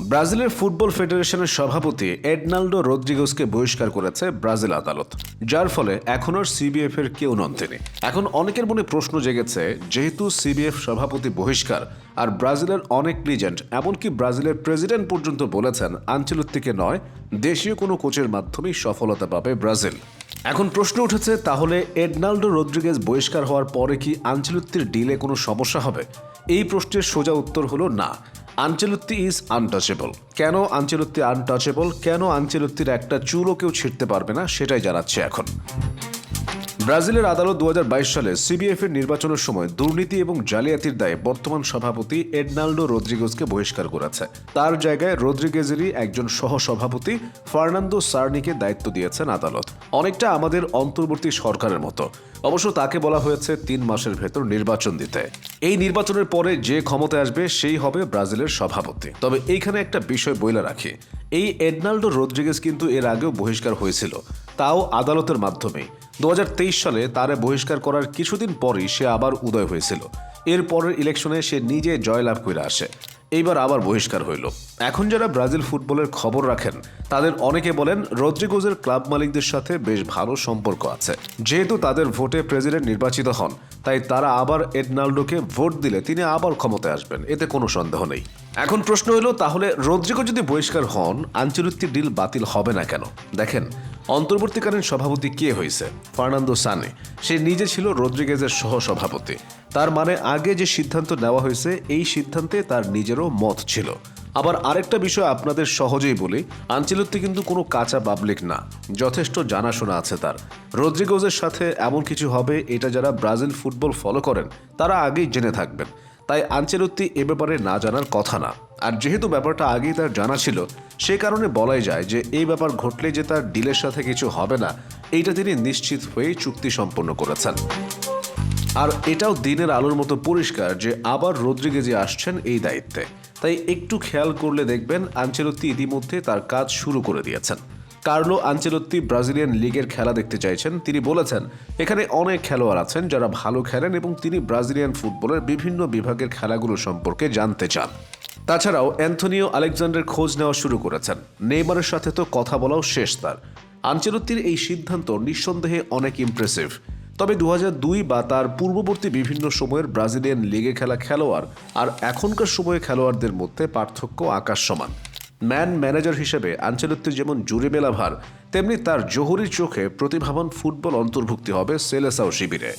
ব্রাজিলের ফুটবল ফেডারেশনের সভাপতি এডনাল্ডো রদ্রিগোসকে বহিষ্কার করেছে ব্রাজিল আদালত, যার ফলে এখন আর সিবিএফ এর কেউ নন তিনি। এখন অনেকের মনে প্রশ্ন জেগেছে, যেহেতু সিবিএফ সভাপতি বহিষ্কার আর ব্রাজিলের অনেক লিজেন্ড এমনকি ব্রাজিলের প্রেসিডেন্ট পর্যন্ত বলেছেন আঞ্চলিককে নয়, দেশীয় কোনো কোচের মাধ্যমেই সফলতা পাবে ব্রাজিল। এখন প্রশ্ন উঠেছে, তাহলে এডনাল্ডো রদ্রিগেজ বহিষ্কার হওয়ার পরে কি আঞ্চলিকটির ডিলে কোনো সমস্যা হবে? এই প্রশ্নের সোজা উত্তর হলো না। আঞ্চলত্তি ইজ আনটাচেবল কেন আনচেলুত্তি আনটাচেবল কেন আনচেলুত্তির একটা চুলও কেউ ছিঁড়তে পারবে না? সেটাই জানাচ্ছে এখন। ব্রাজিলের আদালত দু হাজার বাইশ সালে সিবিএফ এর নির্বাচনের সময় দুর্নীতি এবং জালিয়াতির দায়ে বর্তমান সভাপতি এডনাল্ডো রদ্রিগেজকে বহিষ্কার করেছে। তার জায়গায় রদ্রিগেজেরই একজন সহ সভাপতি ফার্নান্দো সার্নিকে দায়িত্ব দিয়েছেন আদালত। অনেকটা আমাদের অন্তর্বর্তী সরকারের মতো। অবশ্য তাকে বলা হয়েছে তিন মাসের ভেতর নির্বাচন দিতে। এই নির্বাচনের পরে যে ক্ষমতায় আসবে, সেই হবে ব্রাজিলের সভাপতি। তবে এইখানে একটা বিষয় বইলা রাখি। এই এডনাল্ডো রদ্রিগেজ কিন্তু এর আগেও বহিষ্কার হয়েছিল। তাও আদালতের মাধ্যমেই। দু হাজার তেইশ সালে তারে বহিষ্কার করার কিছুদিন পরই সে আবার উদয় হয়েছিল। এর পরের ইলেকশনে সে নিজে জয়লাভ করে আসে। এইবার আবার বহিষ্কার হইল। এখন যারা ব্রাজিল ফুটবলের খবর রাখেন, তাদের অনেকে বলেন রদ্রিগোজের ক্লাব মালিকদের সাথে বেশ ভালো সম্পর্ক আছে। যেহেতু তাদের ভোটে প্রেসিডেন্ট নির্বাচিত হন, তাই তারা আবার এডনাল্ডোকে ভোট দিলে তিনি আবার ক্ষমতায় আসবেন। এতে কোনো সন্দেহ নেই। এখন প্রশ্ন হলো, তাহলে রদ্রিগো যদি বহিষ্কার হন আঞ্চলিক ডিল বাতিল হবে না কেন? দেখেন অন্তর্বর্তীকালীন সভাপতি কে হয়েছে? ফার্নান্দো সানে। সে নিজে ছিল রদ্রিগেজের সহ সভাপতি তার মানে আগে যে সিদ্ধান্ত নেওয়া হয়েছে, এই সিদ্ধান্তে তার নিজেরও মত ছিল। আবার আরেকটা বিষয় আপনাদের সহজেই বলি আঞ্চলিকটি কিন্তু কোনো কাঁচা পাবলিক না। যথেষ্ট জানাশোনা আছে তার। রদ্রিগোজের সাথে এমন কিছু হবে, এটা যারা ব্রাজিল ফুটবল ফলো করেন, তারা আগেই জেনে থাকবেন। তাই আঞ্চেলত্তি এ ব্যাপারে না জানার কথা না। আর যেহেতু ব্যাপারটা আগেই তার জানা ছিল, সে কারণে বলাই যায় যে এই ব্যাপার ঘটলে যে তার ডিলের সাথে কিছু হবে না, এইটা তিনি নিশ্চিত হয়েই চুক্তি সম্পন্ন করেছেন। আর এটাও দিনের আলোর মতো পরিষ্কার যে আবার রদ্রিগেজে আসছেন এই দায়িত্বে। তাই একটু খেয়াল করলে দেখবেন আঞ্চেলত্তি ইতিমধ্যে তার কাজ শুরু করে দিয়েছেন। কার্লো আঞ্চেলত্তি ব্রাজিলিয়ান লিগের খেলা দেখতে চাইছেন। তিনি বলেছেন, এখানে অনেক খেলোয়াড় আছেন যারা ভালো খেলেন এবং তিনি ব্রাজিলিয়ান ফুটবলের বিভিন্ন বিভাগের খেলাগুলো সম্পর্কে জানতে চান। তাছাড়াও অ্যান্থনিও আলেকজান্ডার খোঁজ নেওয়া শুরু করেছেন। নেইমারের সাথে তো কথা বলাও শেষ তার। আঞ্চলত্তির এই সিদ্ধান্ত নিঃসন্দেহে অনেক ইমপ্রেসিভ তবে দু দুই বা তার পূর্ববর্তী বিভিন্ন সময়ের ব্রাজিলিয়ান লিগে খেলা খেলোয়াড় আর এখনকার সময়ে খেলোয়াড়দের মধ্যে পার্থক্য আকাশ সমান। ম্যান ম্যানেজার হিসেবে আঞ্চলিকটির যেমন জুরি বেলাভার, তেমনি তার জহুরির চোখে প্রতিভাবান ফুটবল অন্তর্ভুক্তি হবে সেলেসাও শিবিরে।